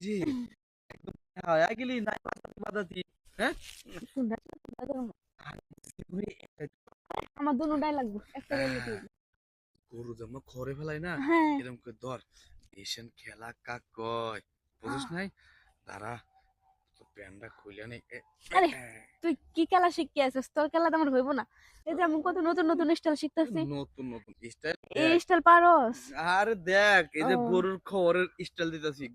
জি। একদম। হ্যাঁ নাই হ্যাঁ? লাগবে একটা হইল? গরু যেমন খড়ে ফেলাই না হ্যাঁ। এরকম করে ধর এশিয়ান খেলা কাক কয় বুঝিস নাই? তারা তো খুলে আরে। তুই কি খেলা শিখতে আছিস? তোর খেলা তো আমার হইব না। এই যে আমি কত নতুন নতুন স্টাইল শিখতেছি। নতুন নতুন স্টাইল এই স্টাইল পারস। আরে দেখ এই যে। গরুর খড়ের স্টাইল দিতেছি।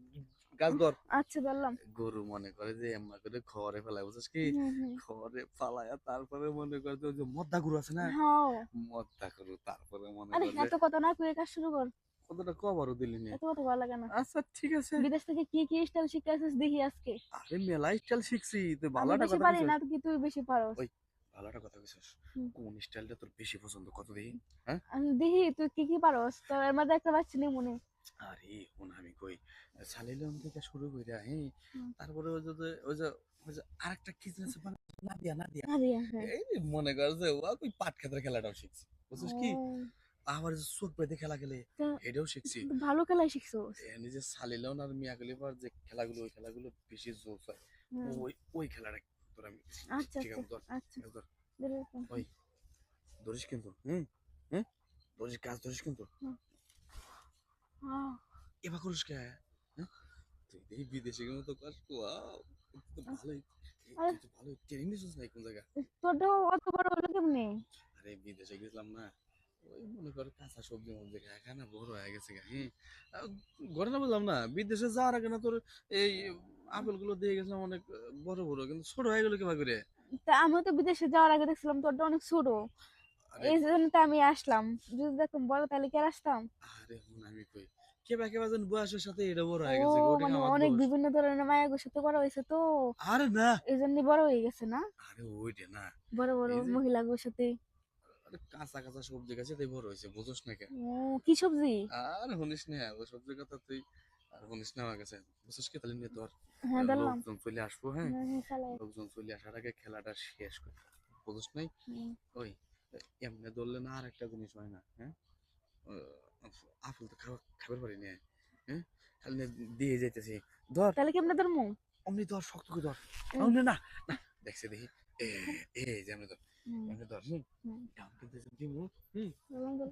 গাছ ধর। আচ্ছা ধরলাম। গরু মনে করে যে এমন করে খড়ে ফেলাই বুঝছিস কি? হুম, হুম। খড়ে ফালায়া তারপরে মনে করে যে মদ্দা গরু আছে না? হ্যাঁ। মদ্দা গরু তারপরে মনে করে এত কথা না কয়ে কাজ শুরু কর। কতটা কবারও দিলি না। এত কথা ভালো লাগে না। আচ্ছা ঠিক আছে। বিদেশ থেকে কি কি স্টাইল আসিস দেখি আজকে? আরে মেলা স্টাইল শিখছি। তুই আমি ভালো একটা কথা পারি না তুই বেশি পারস? ওই। ভালো একটা কথা হুম। কোন স্টাইলটা তোর বেশি পছন্দ কত দেখি? আমি দেখি তুই কি কি পারস? তোর মধ্যে একটা পাচ্ছি নি মনে আরে কোন আমি কই সালিলাম থেকে শুরু কইরা হ্যাঁ তারপরে ওই যে ওই যে ওই যে আরেকটা কি আছে মানে না দিয়া না দিয়া হ্যাঁ। এই মনে কর যে ও ওই পাট খেতের খেলাটাও শিখছি বুঝছিস কি? আবার যে চোখ বেঁধে খেলা খেলে এটাও শিখছি। ভালো খেলাই শিখছস এ নিজে সালিলাম আর মিয়া গলিবার যে খেলাগুলো ওই খেলাগুলো বেশি জোর হয়। ওই ওই খেলাটা তোর আমি আচ্ছা ঠিক আছে আচ্ছা। ধর। আচ্ছা। ওই ধরিস কিন্তু হুম হুম ধরিস কাজ ধরিস কিন্তু। এবার করিস কে? হ্যাঁ? তুই এই বিদেশে গেলে তো কাজ ওয়াও তো ভালোই তুই তো ভালোই ট্রেনিং নিছিস না কোন জায়গা তোরটাও অত বড় হলো কেমনে? আরে বিদেশে গেছিলাম না ওই মনে কর কাঁচা সবজি মধ্যে খায় না বড় হয়ে গেছে গা হ্যাঁ ঘরে না বললাম না বিদেশে যাওয়ার আগে না তোর এই আপেলগুলো দিয়ে গেছিলাম অনেক বড় বড় কিন্তু ছোট হয়ে গেল কেবা করে তা আমিও তো বিদেশে যাওয়ার আগে দেখছিলাম তোরটা অনেক ছোট। এই জন্য তো আমি আসলাম। যদি দেখতাম বড় তাহলে কি আর আসতাম? আরে হুন আমি কই কেবা কেবা বয়সের সাথে এটা বড় হয়ে গেছে গো, মানে অনেক বিভিন্ন ধরনের মায়াগোর সাথে বড় হয়েছে তো। আরে না। এই জন্য বড় হয়ে গেছে না? আরে ওইটা না। বড় বড় যে- মহিলাগুলোর সাথে। কাঁচা কাঁচা সবজি গাছে তাই বড় হয়েছে বুঝোস না কে। ও কি সবজি? আর শুনিস না ওই সবজির কথা তুই আর শুনিস না আমার কাছে। বুঝছিস কি তাহলে নিয়ে তোর হ্যাঁ লোকজন চলে আসব হ্যাঁ? হ্যাঁ, হ্যাঁ। লোকজন চলে আসার আগে খেলাটা শেষ করি বুঝছিস নাই? ওই এমনি ধরলে না আর একটা জিনিস হয় না হ্যাঁ? আপেল তো খাওয়া খাবার পারি না হ্যাঁ? খালি না দিয়ে যাইতেছি। ধর। তাহলে কেমনে ধরমু? অমনি ধর শক্ত করে ধর। অমনি না না দেখছে দেখি। এ এ যে আমরা ধর আমরা ধর হুম। কিন্তু দিমু হুম।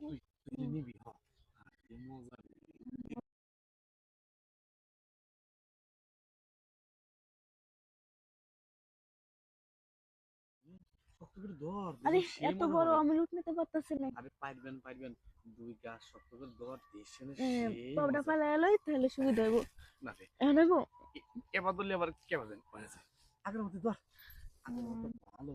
তুই তুই নিবি হ। মজা শক্ত করে ধর আরে এত বড় আমি লুট নিতে পারতাছি না আরে পারবেন দুই গাছ শক্ত করে ধর দেশনে হ্যাঁ, এলোই তাহলে সুবিধা হইব না রে এখন হইব এবার ধরলে আবার কে বাজেন আগের মতো ধর আগের মতো ভালো